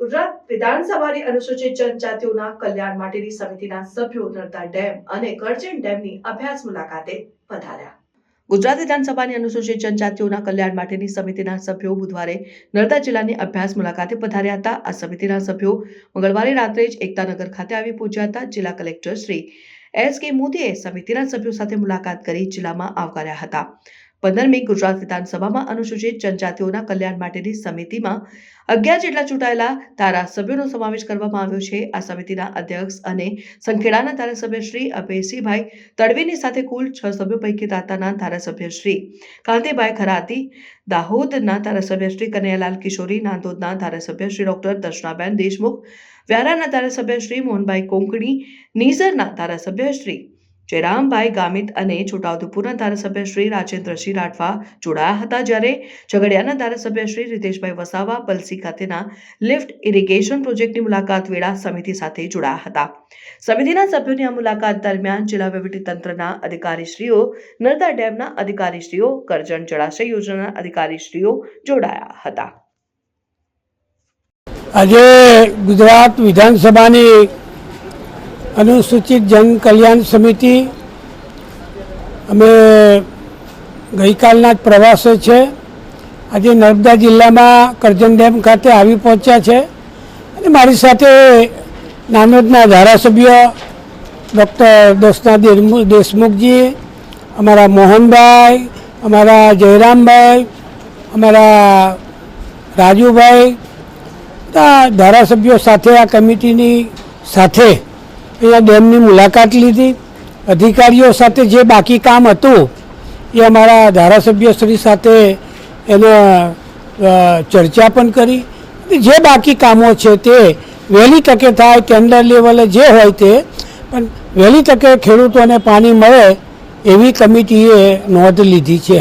ગુજરાત વિધાનસભાની અનુસૂચિત જનજાતિઓના કલ્યાણ માટેની સમિતિના સભ્યો નર્મદા ડેમ અને કરજણ ડેમની અભ્યાસ મુલાકાતે પધાર્યા. ગુજરાત વિધાનસભાની અનુસૂચિત જનજાતિઓના કલ્યાણ માટેની સમિતિના સભ્યો બુધવારે નર્મદા જિલ્લાની અભ્યાસ મુલાકાતે પધાર્યા હતા. આ સમિતિના સભ્યો મંગળવારે રાત્રે જ એકતાનગર ખાતે આવી પહોંચ્યા હતા. જિલ્લા કલેક્ટર શ્રી એસ કે મોદીએ સમિતિના સભ્યો સાથે મુલાકાત કરી જિલ્લામાં આવકાર્યા હતા. પંદરમી ગુજરાત વિધાનસભામાં અનુસૂચિત જનજાતિઓના કલ્યાણ માટેની સમિતિમાં અગિયાર જેટલા ચૂંટાયેલા ધારાસભ્યોનો સમાવેશ કરવામાં આવ્યો છે. આ સમિતિના અધ્યક્ષ અને સંખેડાના ધારાસભ્ય શ્રી અભયસિંહભાઈ તડવીની સાથે કુલ છ સભ્યો પૈકી દાતાના ધારાસભ્ય શ્રી કાંતિભાઈ ખરાતી, દાહોદના ધારાસભ્ય શ્રી કનૈયાલાલ કિશોરી, નાંદોદના ધારાસભ્ય શ્રી ડોક્ટર દર્શનાબેન દેશમુખ, વ્યારાના ધારાસભ્ય શ્રી મોહનભાઈ કોંકણી, નીઝરના ધારાસભ્ય શ્રી જયરામભાઈ ગામિત અને છોટાઉદેપુરના ધારાસભ્ય શ્રી રાજેન્દ્રસિંહ રાઠવા જોડાયા હતા જ્યારે ઝઘડિયાના ધારાસભ્ય શ્રી રીતેશભાઈ વસાવા પલસી ખાતેના લિફ્ટ ઇરિગેશન પ્રોજેક્ટની મુલાકાત વેળા સમિતિ સાથે જોડાયા હતા. સમિતિના સભ્યોની આ મુલાકાત દરમિયાન જિલ્લા તંત્રના અધિકારીશ્રીઓ, નર્મદા ડેમના અધિકારીશ્રીઓ, કરજણ જળાશય યોજનાના અધિકારીશ્રીઓ જોડાયા હતા. આજે ગુજરાત વિધાનસભાની અનુસૂચિત જન કલ્યાણ સમિતિ અમે ગઈકાલના જ પ્રવાસે છે. આજે નર્મદા જિલ્લામાં કરજણ ડેમ ખાતે આવી પહોંચ્યા છે. અને મારી સાથે નાનોદના ધારાસભ્ય ડૉક્ટર દોસ્તા દેશમુ- દેશમુખજી, અમારા મોહનભાઈ, અમારા જયરામભાઈ, અમારા રાજુભાઈ, બધા ધારાસભ્યો સાથે આ કમિટીની સાથે અહીંયા ડેમની મુલાકાત લીધી. અધિકારીઓ સાથે જે બાકી કામ હતું, એ અમારા ધારાસભ્યશ્રી સાથે એને ચર્ચા પણ કરી. જે બાકી કામો છે તે વહેલી તકે થાય ટેન્ડર લેવલે જે હોય તે, પણ વહેલી તકે ખેડૂતોને પાણી મળે એવી કમિટીએ નોંધ લીધી છે.